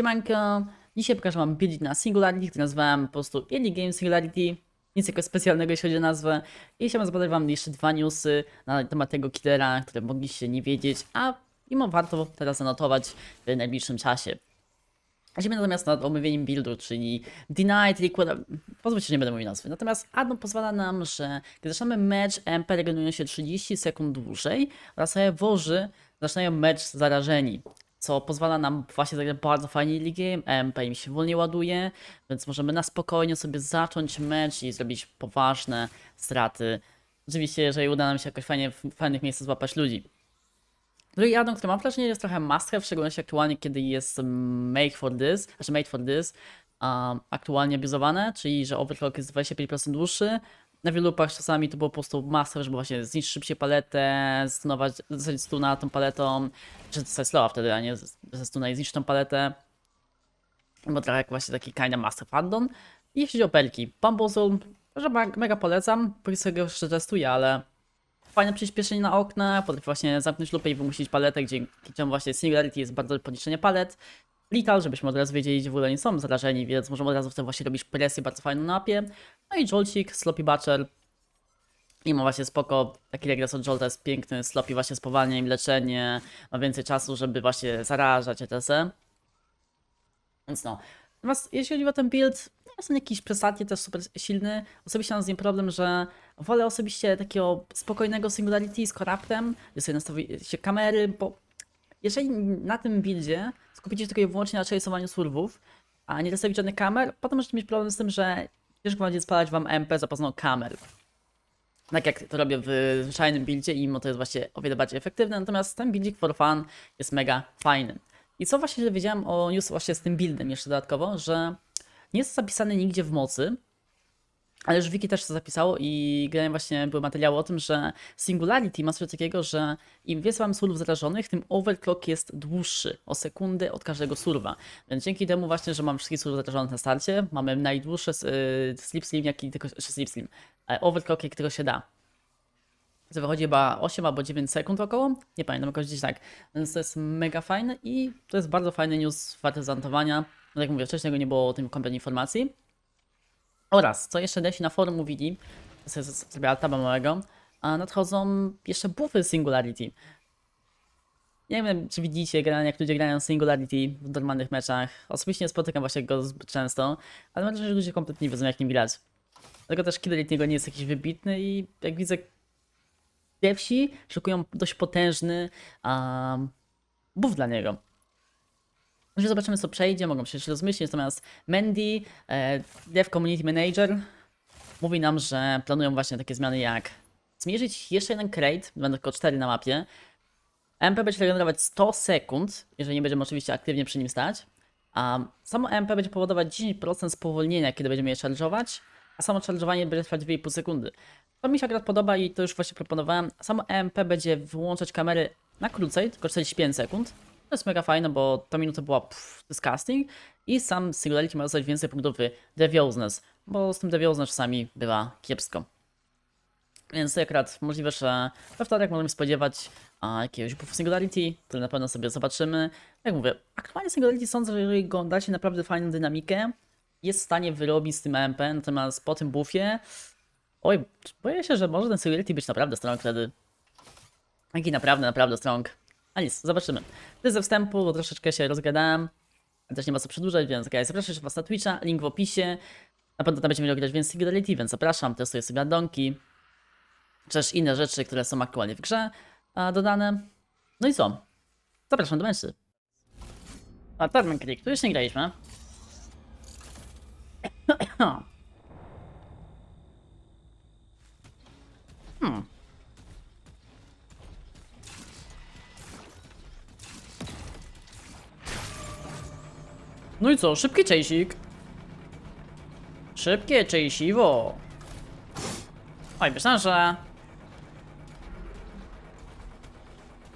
Siemanko, dzisiaj pokażę wam build na Singularity, który nazwałem po prostu Indie Game Singularity. Nic jakoś specjalnego jeśli chodzi o nazwę. I chciałbym zadać wam jeszcze dwa newsy na temat tego killera, które mogliście nie wiedzieć, a mimo warto teraz zanotować w najbliższym czasie. Zacznijmy natomiast nad omówieniem buildu, czyli Denied Liquid... Pozwólcie, że nie będę mówił nazwy. Natomiast addon pozwala nam, że gdy zaczynamy mecz, MP regenerują się 30 sekund dłużej oraz woży zaczynają mecz zarażeni. Co pozwala nam właśnie zagrać bardzo fajnie ligę, MP im się wolniej ładuje, więc możemy na spokojnie sobie zacząć mecz i zrobić poważne straty. Oczywiście, jeżeli uda nam się jakoś fajnie, w fajnych miejscach złapać ludzi. Drugi addon, który mam wrażenie jest trochę must have, w szczególności aktualnie, kiedy jest make for this, znaczy made for this, um, aktualnie abuzowane, czyli że overclock jest 25% dłuższy. Na wielu lupach czasami to było po prostu have, żeby właśnie zniszczyć szybciej paletę, stunować, zostać stuna tą paletą, czy zostać slowa wtedy, a nie ze stuna i zniszczyć tą paletę. Bo trochę jak właśnie taki kinda have addon. I jeśli chodzi o perki, Bamboozle, że me- mega polecam, póki sobie go jeszcze testuję, ale fajne przyspieszenie na okna, potrafi właśnie zamknąć lupę i wymusić paletę, dzięki czemu właśnie Singularity jest bardzo podniesienie palet. Lethal, żebyśmy od razu wiedzieli, gdzie w ogóle nie są zarażeni, więc możemy od razu wtedy właśnie robić presję bardzo fajną na mapie. No i Jolcik, Sloppy Butcher. I ma właśnie spoko, taki regres od Jolta jest piękny, Sloppy właśnie spowalnia im leczenie, ma więcej czasu, żeby właśnie zarażać etc. Więc no. Natomiast jeśli chodzi o ten build, nie jest on jakiś przesadnie też super silny. Osobiście mam z nim problem, że wolę osobiście takiego spokojnego Singularity z Corruptem, gdzie sobie nastawi się kamery, bo jeżeli na tym buildzie skupicie się tylko i wyłącznie na chase'owaniu surwów, a nie nastawić żadnych kamer, potem możecie mieć problem z tym, że ciężko będzie spalać wam MP za pomocą kamer. Tak jak to robię w zwyczajnym buildzie i mimo to jest właśnie o wiele bardziej efektywne, natomiast ten buildzik for fun jest mega fajny. I co właśnie wiedziałem o news właśnie z tym buildem jeszcze dodatkowo, że nie jest zapisany nigdzie w mocy, ale już Wiki też to zapisało i generalnie właśnie były materiały o tym, że Singularity ma coś takiego, że im więcej mamy surów zarażonych, tym overclock jest dłuższy o sekundę od każdego surwa. Więc dzięki temu właśnie, że mam wszystkich surów zarażonych na starcie, mamy najdłuższe yy, slipstream, jaki tylko, czy slipstream, e, overclock jak tylko się da. To wychodzi chyba 8 albo 9 sekund około, nie pamiętam, jakoś gdzieś tak. Więc to jest mega fajne i to jest bardzo fajny news warty zanotowania. No tak jak mówię, wcześniej go nie było o tym kompletnie informacji. Oraz, co jeszcze desi na forum mówili, sobie altaba małego, a nadchodzą jeszcze buffy Singularity. Nie wiem, czy widzicie jak ludzie grają Singularity w normalnych meczach. Osobiście nie spotykam właśnie go zbyt często, ale mam wrażenie, że ludzie kompletnie nie wiedzą jak nim grać. Dlatego też Killer niego nie jest jakiś wybitny i jak widzę devsi szukują dość potężny um, buff dla niego. Może zobaczymy co przejdzie, mogą się jeszcze rozmyślić, natomiast Mandy, e, Dev Community Manager, mówi nam, że planują właśnie takie zmiany jak zmierzyć jeszcze jeden crate, będą tylko 4 na mapie, MP będzie regenerować 100 sekund, jeżeli nie będziemy oczywiście aktywnie przy nim stać, a samo MP będzie powodować 10% spowolnienia, kiedy będziemy je charge'ować, a samo charge'owanie będzie trwać 2,5 sekundy. To mi się akurat podoba i to już właśnie proponowałem. Samo MP będzie wyłączać kamery na krócej, tylko 45 sekund. To jest mega fajne, bo ta minuta była pff, disgusting i sam Singularity ma dostać więcej punktów w Deviousness, bo z tym Deviousness czasami bywa kiepsko. Więc akurat możliwe, że we wtorek możemy spodziewać a, jakiegoś buffu Singularity, który na pewno sobie zobaczymy. Jak mówię, aktualnie Singularity sądzę, że jeżeli go dacie naprawdę fajną dynamikę, jest w stanie wyrobić z tym MP, natomiast po tym buffie, oj, boję się, że może ten Singularity być naprawdę strong wtedy. Taki naprawdę, naprawdę strong. A nic, zobaczymy. Ty ze wstępu, bo troszeczkę się rozgadałem. Też nie ma co przedłużać, więc guys, zapraszam was na Twitcha, link w opisie. Na pewno tam będziemy mieli grać więcej Singularity, więc zapraszam, testuję sobie addonki. Też inne rzeczy, które są aktualnie w grze a, dodane. No i co? Zapraszam do mężczyzn. A Turban Creek, tu już nie graliśmy. No i co? Szybki czejsik. Szybkie czejsiwo. Oj, myślałem, że...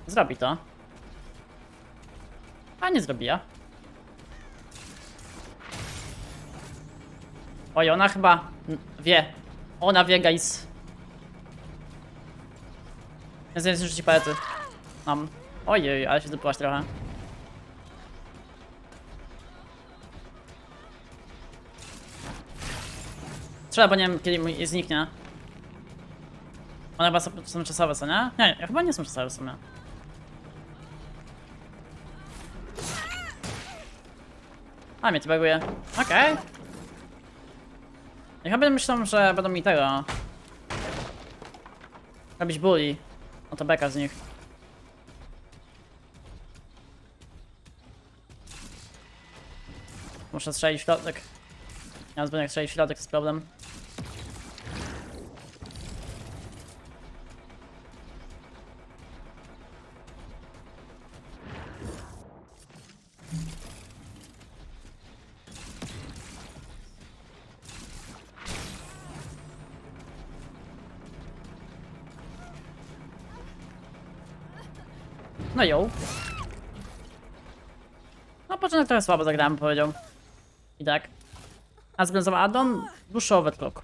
Zrobi to. A nie zrobiła. Oj, ona chyba wie. Ona wie, guys. Więc jest rzuci palety. Mam. Ojej, ale się dupałaś trochę. Trzeba, bo nie wiem kiedy mi zniknie. One chyba są, czasowe, co nie? Nie, chyba nie są czasowe w sumie. A, mnie to baguje. Okej. Ja chyba myślą, że będą mi tego... Robić bully. No to beka z nich. Muszę strzelić w środek. Mam zbyt jak strzelić w środek, to jest problem. No ją. No początek trochę słabo zagrałem, powiedział. I tak. A związał addon? Dłuższy overclock.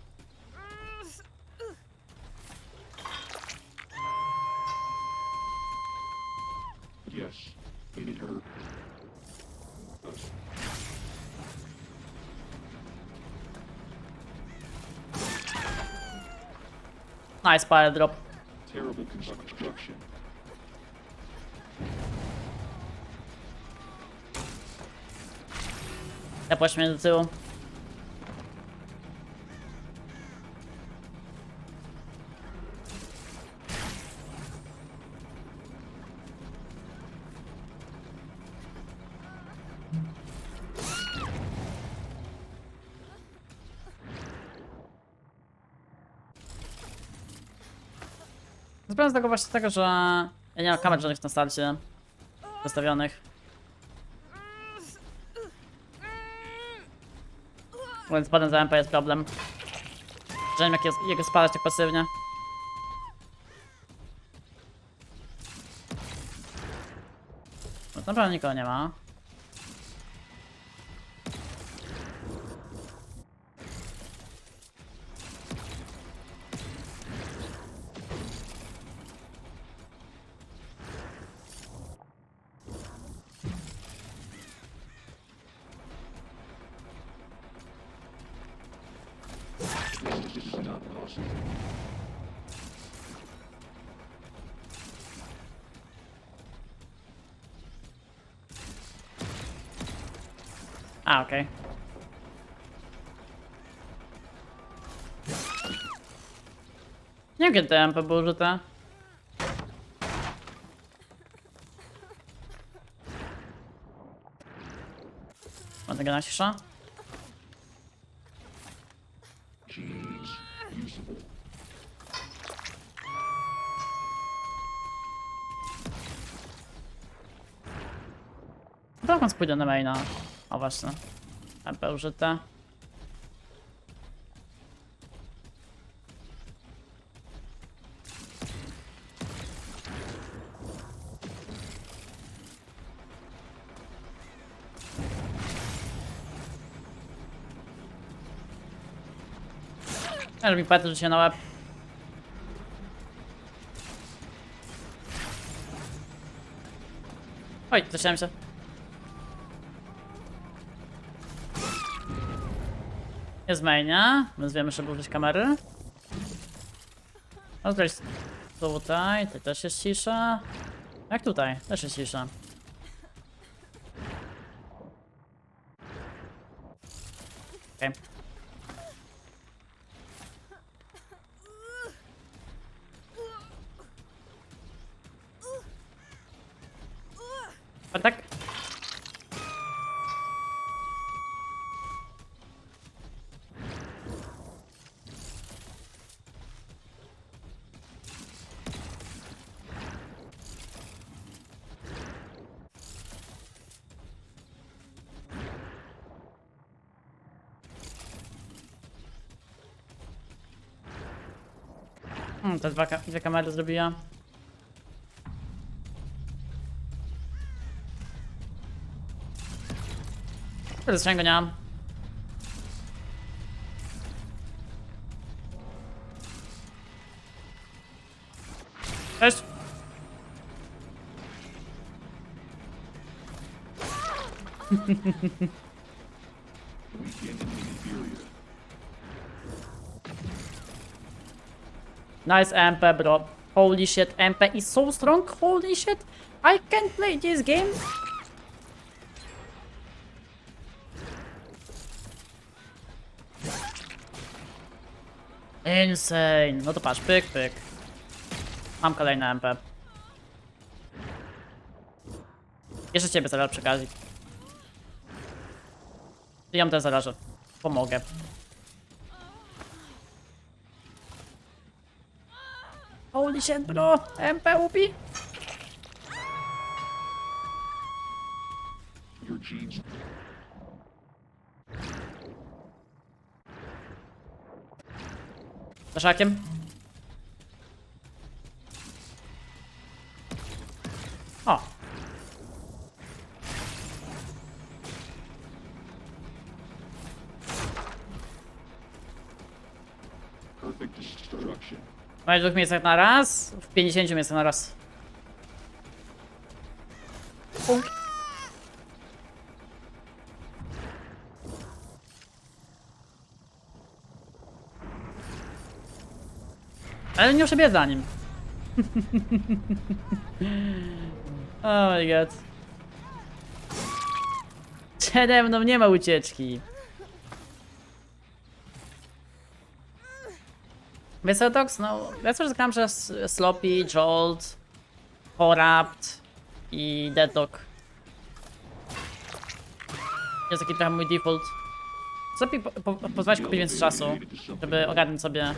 Yes, it did hurt. Nice fire drop. Terrible construction. Ja mnie do tyłu. Zbieram z tego właśnie tego, że ja nie mam kamer żadnych na starcie wystawionych. Więc potem za MP jest problem. Nie wiem jak jest, jego spalać tak pasywnie. No naprawdę nikogo nie ma. Kiedy te MP były użyte. Tego na cisza? Dokąd pójdę na maina? O właśnie. MP użyte. Ale mi patrzy się na łeb. Oj, zacząłem się. Jest mainia, więc wiemy, żeby użyć kamery. Jest- tutaj, tutaj też jest cisza. Jak tutaj? Też jest cisza. Okej. A tak? Hmm, te dwa, ka- dwie kamery zrobiła. Zresztą go nie mam. Cześć! Nice MP, bro. Holy shit, MP is so strong. Holy shit. I can't play this game. Insane. No to patrz, pyk, pyk. Mam kolejne MP. Jeszcze ciebie zaraz przekażę. Ja mu też zarażę. Pomogę. Holy shit, bro! MP upi! Zaszakiem. O! perfect destruction. W dwóch miejscach na raz, w 50 miejscach na raz. Ale nie przebiec za nim. oh my god. Przede mną nie ma ucieczki. Wiesz co, Dox? No, ja też gram przez Sloppy, Jolt, Corrupt i Deadlock. Jest taki trochę mój default. Sloppy po, po, pozwala kupić więcej czasu, żeby ogarnąć sobie...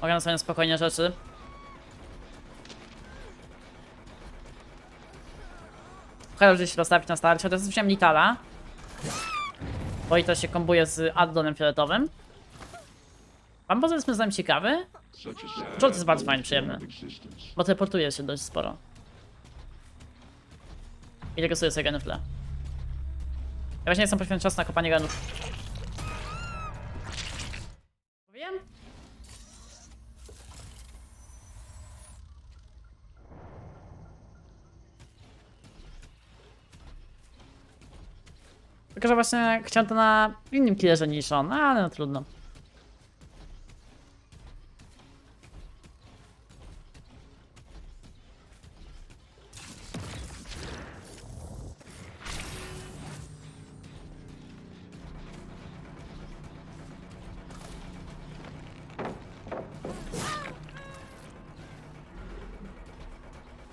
Sobie na spokojnie rzeczy. Chyba, że się rozstawić na starcie, chociaż wziąłem Nitala. Bo i to się kombuje z addonem fioletowym. Pan powiedzmy znam ciekawy, Such a sad Jolt jest bardzo fajny, przyjemny. bo teleportuje się dość sporo. I regresuje sobie geny w tle. Ja właśnie jestem poświęcony czas na kopanie genów. Wiem? Tylko, że właśnie chciałem to na innym killerze niż on, ale no trudno.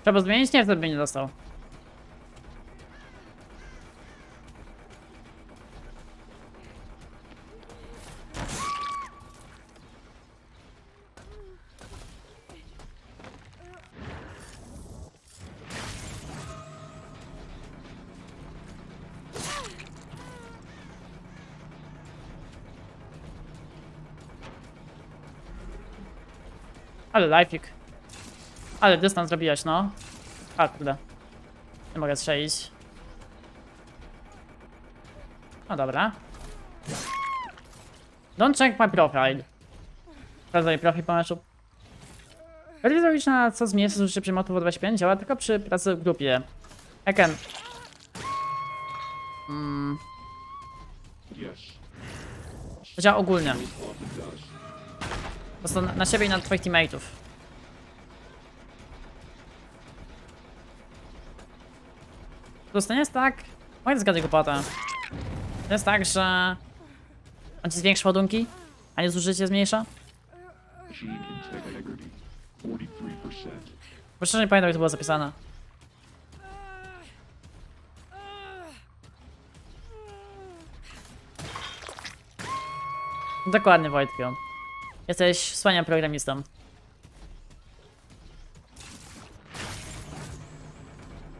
Trzeba zmienić? Nie, wtedy by nie dostał. Ale lifeik. Ale dystans zrobiłeś, no. A, kurde. Nie mogę strzelić. No dobra. Don't check my profile. Sprawdzaj profil po meczu. Realizować co zmienia zużycie przymiotów o 25 działa tylko przy pracy w grupie. Eken. Mm, to działa ogólnie. Po prostu na, siebie i na twoich teammateów. Po prostu nie jest tak... Mogę zgadzać głupotę. To jest tak, że... On ci zwiększa ładunki, a nie zużycie zmniejsza? Gene integrity, 43%. Bo szczerze nie pamiętam jak to było zapisane. Dokładnie Wojtku. Jesteś wspaniałym programistą.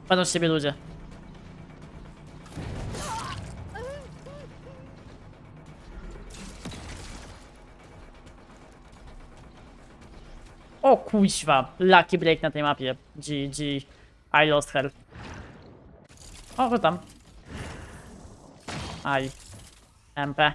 Będą z ciebie ludzie. O kuźwa, lucky break na tej mapie. GG. I lost her. O, co tam? Aj. MP.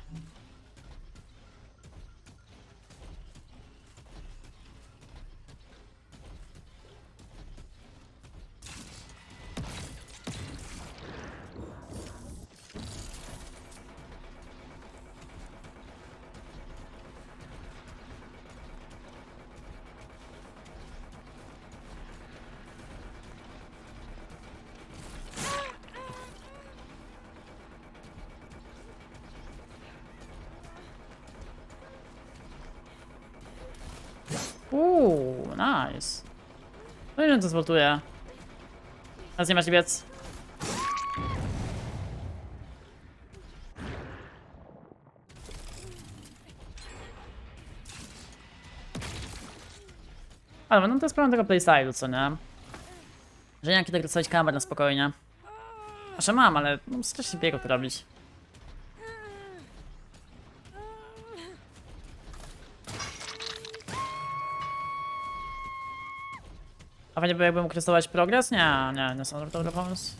Nice. No i że to zwoltuje. Teraz nie masz biec. Ale no to jest problem tego playstylu, co nie? Że nie mam kiedy kamer na spokojnie. Znaczy mam, ale no, strasznie biegu to robić. Fajnie by jakby mógł rysować progres? Nie, nie, nie są to dobry pomysł.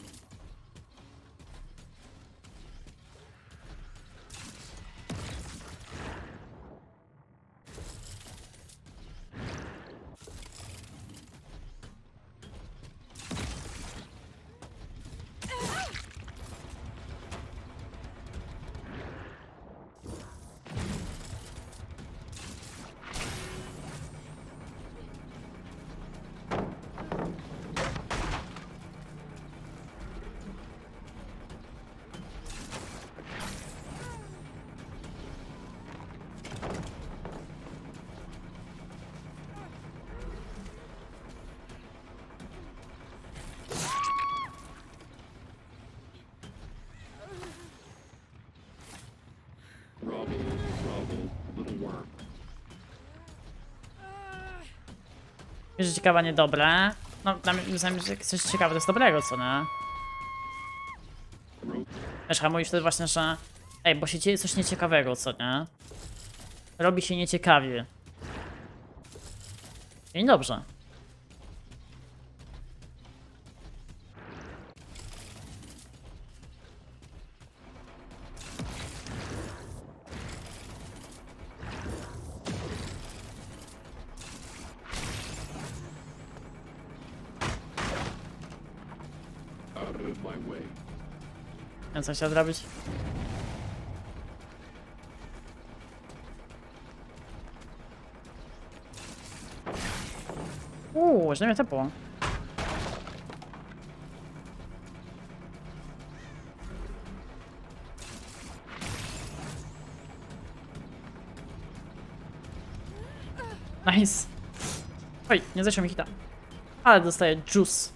Że ciekawa, niedobre. No, mnie, myślałem, że coś ciekawe to jest dobrego, co nie? Wiesz, hamujesz to właśnie, że... Ej, bo się dzieje coś nieciekawego, co nie? Robi się nieciekawie. I dobrze. Więc co chciał zrobić? Uuu, źle mnie tepło. Nice. Oj, nie zeszło mi hita. Ale dostaję juice.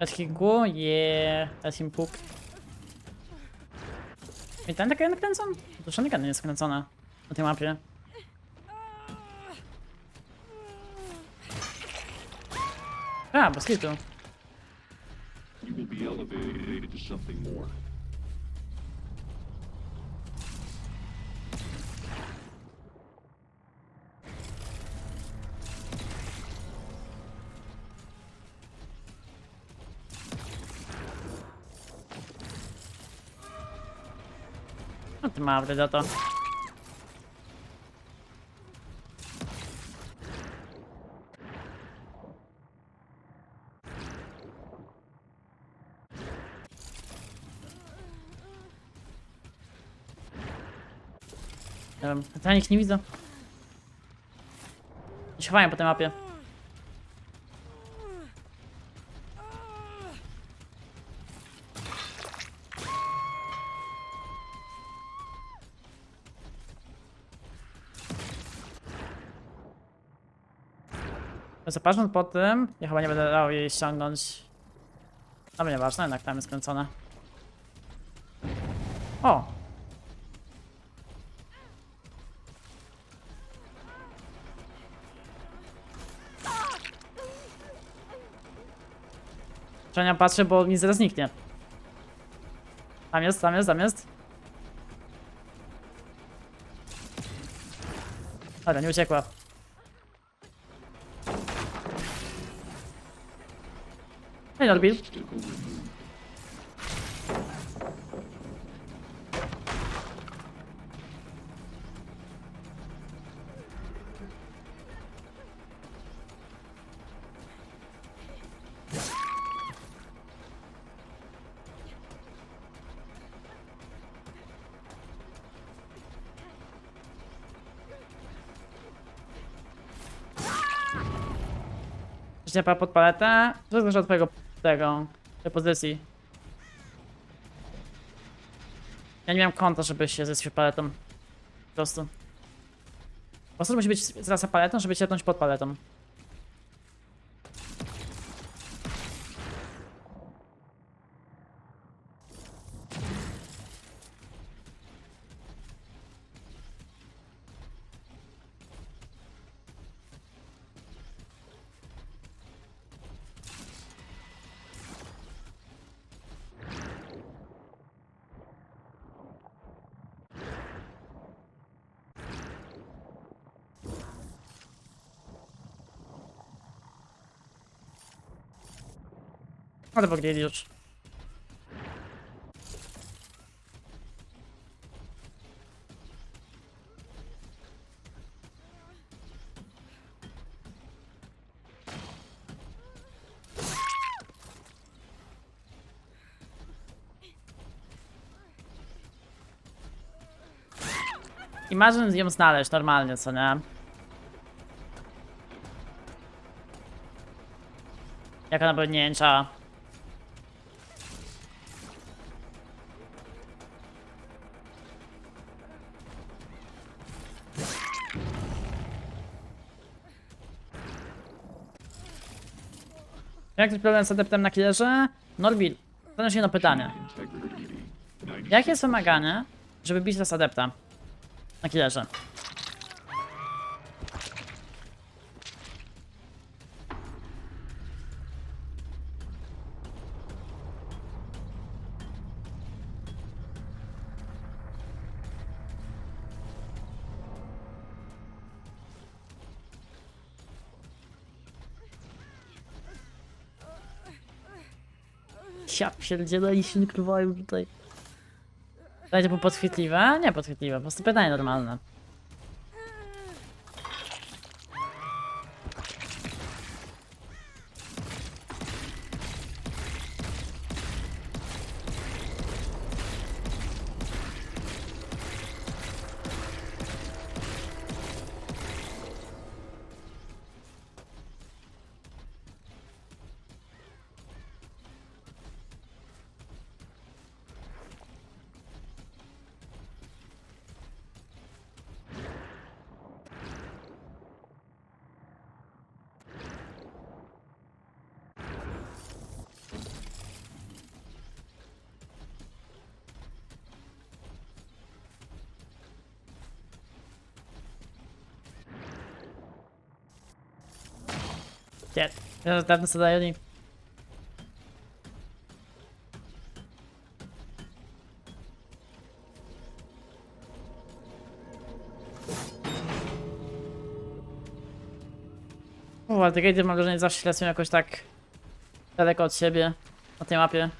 Let go, yeah. Let him poop. I ten taka nakręcą? To Shuriken jest skręcona na tej mapie. A, bez hitu. You will be elevated to something more. No ty mawry za to. Ja ich nie widzę. Się chowają po tej mapie. Zapatrząc po tym, ja chyba nie będę dał jej ściągnąć. No bo nieważne, jednak tam jest skręcone. O! Czenia patrzę, bo mi zaraz zniknie. Tam jest, tam jest, tam jest. Dobra, nie uciekła. fajny Albin. Ślepa pod paletę. Od twojego tego, pozycji. Ja nie miałem konta, żeby się zestrzeć paletą. Po prostu. Po prostu musi być zrasa paletą, żeby ciepnąć pod paletą. Ale pogryli już. Imagine ją znaleźć normalnie, co nie? Jak ona będzie Jak jest problem z adeptem na killerze? Norbil, zadam się jedno pytanie. Integrity. 90 Jakie jest wymaganie, żeby bić raz adepta na killerze? Ja pierdzielę i się ukrywają tutaj. Dajcie po podchwytliwe? Nie podchwytliwe, po prostu pytanie normalne. Nie, ja dawno co daję oni. O, te gatey mam wrażenie zawsze lecą jakoś tak daleko od siebie na tej mapie.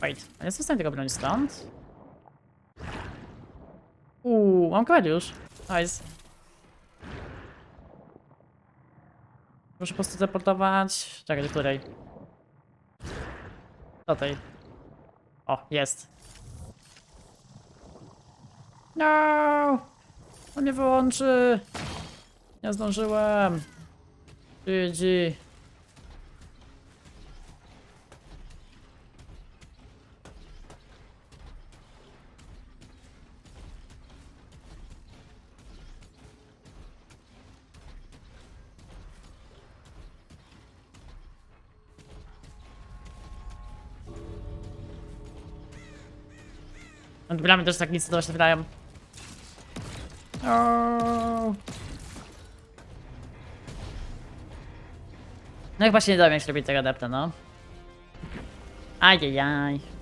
Wait, a jest w stanie tego bronić stąd? Mam kwariusz. Nice. Muszę po prostu teleportować. Czekaj, do której? Do tej. O, jest. No! On mnie wyłączy! Nie zdążyłem. GG. Bramy też tak nic to się wydają. O. No i właśnie nie dałem jak się robić tego adepta, no. Ajajaj.